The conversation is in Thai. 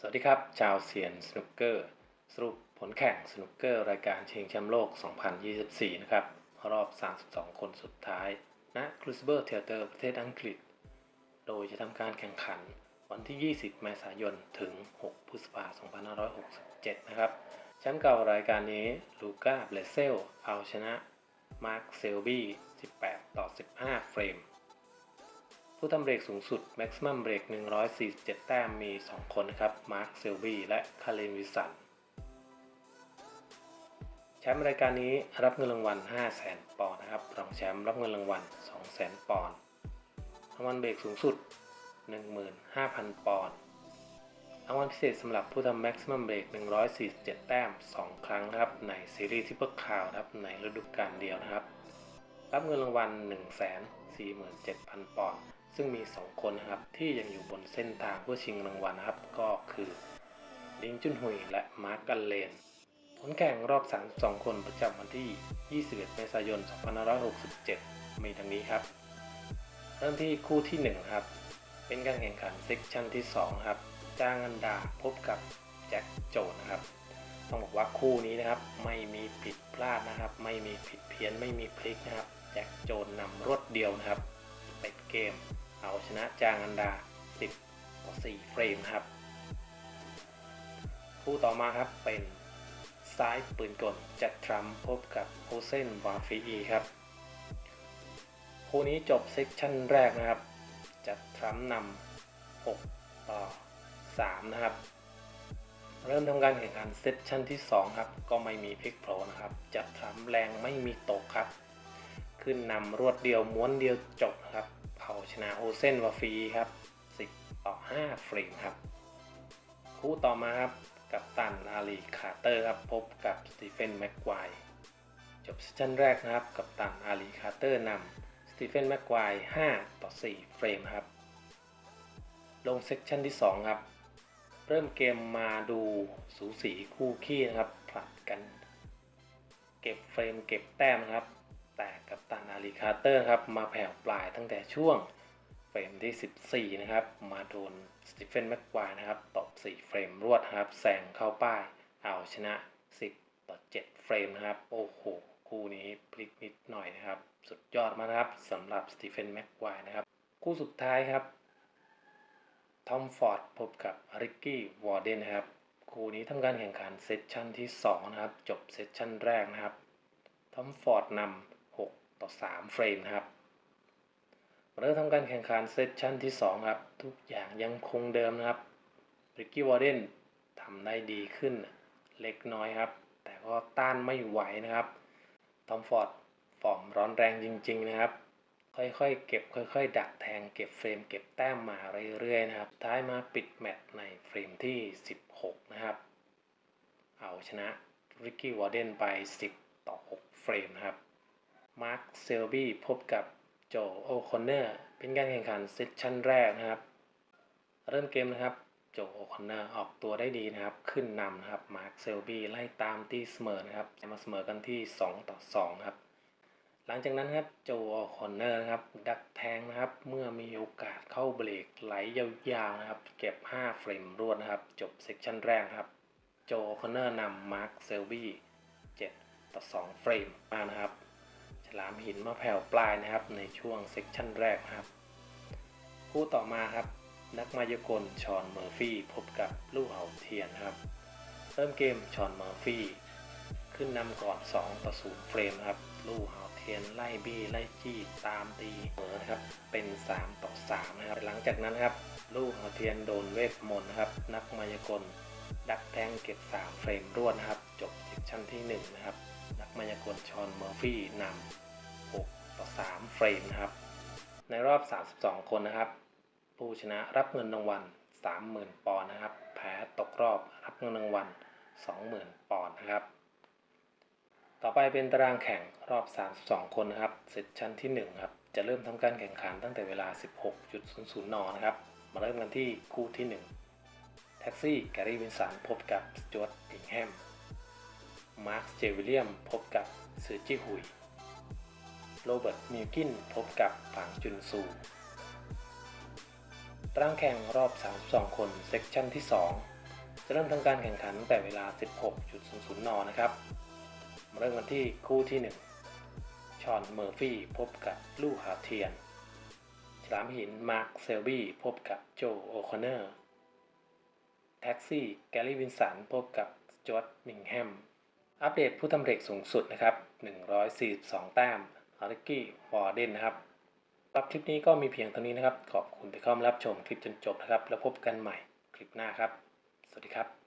สวัสดีครับ ชาวเซียนสนุกเกอร์ สรุปผลแข่งสนุกเกอร์ รายการชิงแชมป์โลก 2024 นะครับ รอบ 32 คนสุดท้ายณครูซเบอร์เทเตอร์ประเทศอังกฤษ โดยจะทำการแข่งขันวันที่ 20 เมษายน ถึง 6 พฤษภาคม 2567 นะครับ แชมป์เก่ารายการนี้ ลูก้าเบลเซล เอาชนะ มาร์คเซลบี้ 18 ต่อ 15 เฟรม ผู้ทำเบรกสูงสุด Maximum เบรก147 แต้มมี 2 คนนะครับ มาร์คเซลบีและคาเลนวิสันแชมป์รายการนี้รับเงินรางวัล 500,000 ปอนด์นะครับ รองแชมป์รับเงินรางวัล 200,000 ปอนด์ รางวัลเบรกสูงสุด 15,000 ปอนด์ รางวัลพิเศษสำหรับผู้ทำ Maximum เบรก147 แต้ม 2 ครั้งนะครับ ในซีรีส์ทิปเปอร์คาวนะครับ ในฤดูกาลเดียวนะครับ รับเงินรางวัล 147,000 ปอนด์ ซึ่งมี 2 คนนะครับ ที่ยังอยู่บนเส้นทางเพื่อชิงรางวัลนะครับ ก็คือลิงจุนหุยและมาร์กกันเลนผลแข่งรอบ 32 คนประจำวันที่ 21 เมษายน 2567 มีดังนี้ครับ เริ่มที่คู่ที่ 1 ครับ เป็นการแข่งขันเซกชันที่ 2 ครับ จ้างอันดาพบกับแจ็คโจนะครับ ต้องบอกว่าคู่นี้นะครับ ไม่มีผิดพลาดนะครับ ไม่มีผิดเพี้ยน ไม่มีพลิกนะครับ แจ็คโจนนำรวดเดียวนะครับปิดเกม เอาชนะจางอันดา 10 ต่อ 4 เฟรมนะครับ คู่ต่อมาครับเป็นซ้ายปืนกลจัดทรัมป์พบกับโฮเซนวาฟีอีครับ คู่นี้จบเซกชันแรกนะครับจัดทรัมป์นำ6 ต่อ 3 นะครับ เริ่มทำการแข่งขันเซสชั่นที่ 2 ครับ ก็ไม่มีพลิกโผล่นะครับจัดทำแรงไม่มีตกครับ ขึ้นนำรวดเดียวม้วนเดียวจบครับ ชนะโอเซนวาฟีครับ 10 ต่อ 5 เฟรมครับ คู่ต่อมาครับ กับตันอาลีคาร์เตอร์ครับ พบกับสตีเฟนแม็กควายจบเซสชั่นแรกนะครับ กับตันอาลีคาร์เตอร์นำสตีเฟนแม็กควาย5 ต่อ 4 เฟรมครับ ลงเซสชั่นที่ 2 ครับ เริ่มเกมมาดูสูสีคู่ขี้นะครับผลัดกันเก็บเฟรมเก็บแต้มครับ แต่กับตันอาริคาร์เตอร์ครับ มาแผ่วปลายตั้งแต่ช่วง เฟรมที่ 14 นะครับ มาโดนสตีเฟนแม็กควายนะครับตบ4เฟรมรวดครับแซงเข้าป้ายเอาชนะ 10 ต่อ 7 เฟรมนะครับ โอ้โห คู่นี้พลิกนิดหน่อยนะครับ สุดยอดมากนะครับสำหรับสตีเฟนแม็กควายนะครับ คู่สุดท้ายครับทอมฟอร์ดพบกับริกกี้วอร์เดนนะครับคู่นี้ทำการแข่งขันเซสชั่นที่ 2 นะครับ จบเซสชั่นแรกนะครับทอมฟอร์ดนำ6ต่อ 3 เฟรมนะครับ เริ่มทำการแข่งขันเซสชั่นที่ 2 ครับ ทุกอย่างยังคงเดิมนะครับริกกี้วอร์เดนทำได้ดีขึ้นเล็กน้อยครับ แต่ก็ต้านไม่ไหวนะครับทอมฟอร์ดฟอร์มร้อนแรงจริง ๆ นะครับ ค่อยๆ เก็บค่อย ๆ ดักแทงเก็บเฟรมเก็บแต้มมาเรื่อยๆนะครับท้ายมาปิดแมตช์ในเฟรมที่ 16 นะครับ เอาชนะริกกี้วอร์เดนไป 10 ต่อ 6 เฟรมนะครับมาร์คเซลบี้พบกับ โจโอคอนเนอร์เป็นการแข่งขันเซสชั่นแรกนะครับ เริ่มเกมนะครับ โจโอคอนเนอร์ออกตัวได้ดีนะครับ ขึ้นนำนะครับ มาร์คเซลบี้ไล่ตามตีเสมอนะครับมาเสมอกันที่ 2 ต่อ 2 ครับ หลังจากนั้นครับโจออคอนเนอร์นะครับ ดักแทงนะครับ เมื่อมีโอกาสเข้าเบรกไหลยาวๆนะครับ เก็บ 5 เฟรมรวดนะครับ จบเซกชันแรกครับโจออคอนเนอร์นำมาร์คเซลบี้7ต่อ 2 เฟรมมานะครับ ฉลามหินมาแผ่วปลายนะครับ ในช่วงเซกชันแรกนะครับ คู่ต่อมาครับ นักมายากลชอนเมอร์ฟี่พบกับลู่เห่าเทียนครับ เริ่มเกมชอนเมอร์ฟี่ขึ้นนำก่อน 2 ต่อ 0 เฟรมครับลู่เห่าเทียนไล่บี้ไล่จี้ตามตีเสมอนครับ เป็น 3 ต่อ 3 นะครับ หลังจากนั้นครับ ลู่เห่าเทียนโดนเวทมนต์นะครับ นักมายากลดักแทงเก็บ 3 เฟรมรวดนะครับ จบเซกชันที่ 1 นะครับ มายากลชอนเมอร์ฟี่นำ6ต่อ3เฟรมนะครับ ในรอบ 32 คนนะครับ ผู้ชนะรับเงินรางวัล 30,000 ปอนด์นะครับ แพ้ตกรอบรับเงินรางวัล 20,000 ปอนด์นะครับ ต่อไปเป็นตารางแข่งรอบ 32 คนนะครับเซสชั่นที่1ครับจะเริ่มทำการแข่งขันตั้งแต่เวลา 16.00 น นะครับ มาเริ่มกันที่คู่ที่ 1 แท็กซี่แกรี่วินสันพบกับสจวตติงแฮม มาร์คเจวิลเลียมพบกับซือจี้หุย โรเบิร์ตมิวกินพบกับฝังจุนซูตารางแข่งรอบ 32 คนเซกชันที่จะเริ่มทำการแข่งขันตั้งแต่เวลา 16.00 น นะครับ มาเริ่มกันที่คู่ที่ 1 ชอนเมอร์ฟี่พบกับลูกหาเทียน ฉลามหินมาร์คเซลบี้พบกับโจโอคอนเนอร์ แท็กซี่ แกลลี่วินสันพบกับจอร์ดมิงแฮม อัปเดตผู้ทำเร็กสูงสุดนะครับ 142 แต้มอาริกี้วอร์เดนนะครับรับคลิปนี้ก็มีเพียงเท่านี้นะครับ ขอบคุณที่เข้ามารับชมคลิปจนจบนะครับ แล้วพบกันใหม่คลิปหน้าครับ สวัสดีครับ